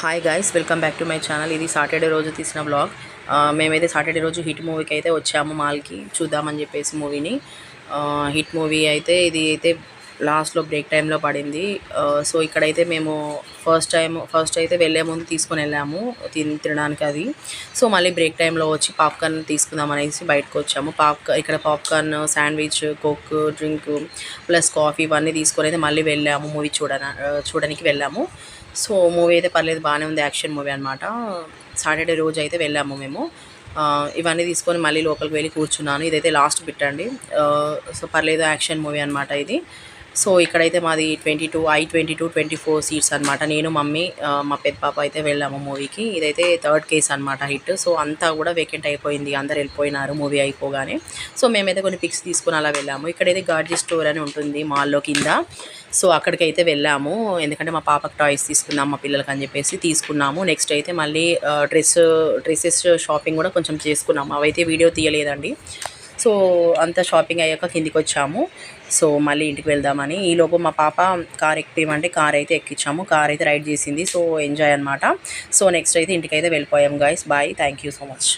Hi guys welcome back to my channel ఇది Saturday రోజు తీసిన బ్లాగ్ మేమైతే సాటర్డే రోజు హిట్ మూవీకి అయితే వచ్చాము మాల్కి. చూద్దామని చెప్పేసి మూవీని హిట్ మూవీ అయితే ఇది అయితే లాస్ట్లో బ్రేక్ టైంలో పడింది. సో ఇక్కడైతే మేము ఫస్ట్ టైం ఫస్ట్ అయితే వెళ్ళే ముందు తీసుకొని వెళ్ళాము తిని తినడానికి అది. సో మళ్ళీ బ్రేక్ టైంలో వచ్చి పాప్కార్న్ తీసుకుందాం అనేసి బయటకు వచ్చాము. పాప్ ఇక్కడ popcorn sandwich coke drink plus coffee ఇవన్నీ తీసుకొని అయితే మళ్ళీ వెళ్ళాము మూవీ చూడన చూడడానికి వెళ్ళాము. సో మూవీ అయితే పర్లేదు బాగానే ఉంది యాక్షన్ మూవీ అనమాట సాటర్డే రోజు అయితే వెళ్ళాము మేము. ఇవన్నీ తీసుకొని మళ్ళీ లోపలికి వెళ్ళి కూర్చున్నాను. ఇదైతే లాస్ట్ బిట్ అండి. సో పర్లేదు యాక్షన్ మూవీ అనమాట ఇది. సో ఇక్కడైతే మాది twenty two I twenty two twenty four seats అనమాట నేను మమ్మీ మా పెద్ద పాప అయితే వెళ్ళాము మూవీకి. ఇదైతే థర్డ్ కేస్ అనమాట హిట్. సో అంతా కూడా వేకెంట్ అయిపోయింది. అందరు వెళ్ళిపోయినారు మూవీ అయిపోగానే. సో మేమైతే కొన్ని పిక్స్ తీసుకుని అలా వెళ్ళాము. ఇక్కడైతే గార్జీ స్టోర్ అని ఉంటుంది మాల్లో కింద. సో అక్కడికి అయితే వెళ్ళాము. ఎందుకంటే మా పాపకి టాయ్స్ తీసుకుందాం మా పిల్లలకి అని చెప్పేసి తీసుకున్నాము. నెక్స్ట్ అయితే మళ్ళీ డ్రెస్ డ్రెస్సెస్ షాపింగ్ కూడా కొంచెం చేసుకున్నాము. అవైతే వీడియో తీయలేదండి. సో అంతా షాపింగ్ అయ్యాక కిందికి వచ్చాము సో మళ్ళీ ఇంటికి వెళ్దామని ఈలోపు మా పాప కార్ ఎక్కిమంటే కార్ అయితే ఎక్కించాము కార్ అయితే రైడ్ చేసింది. సో ఎంజాయ్ అనమాట సో నెక్స్ట్ అయితే ఇంటికి అయితే వెళ్ళిపోయాము guys bye thank you so much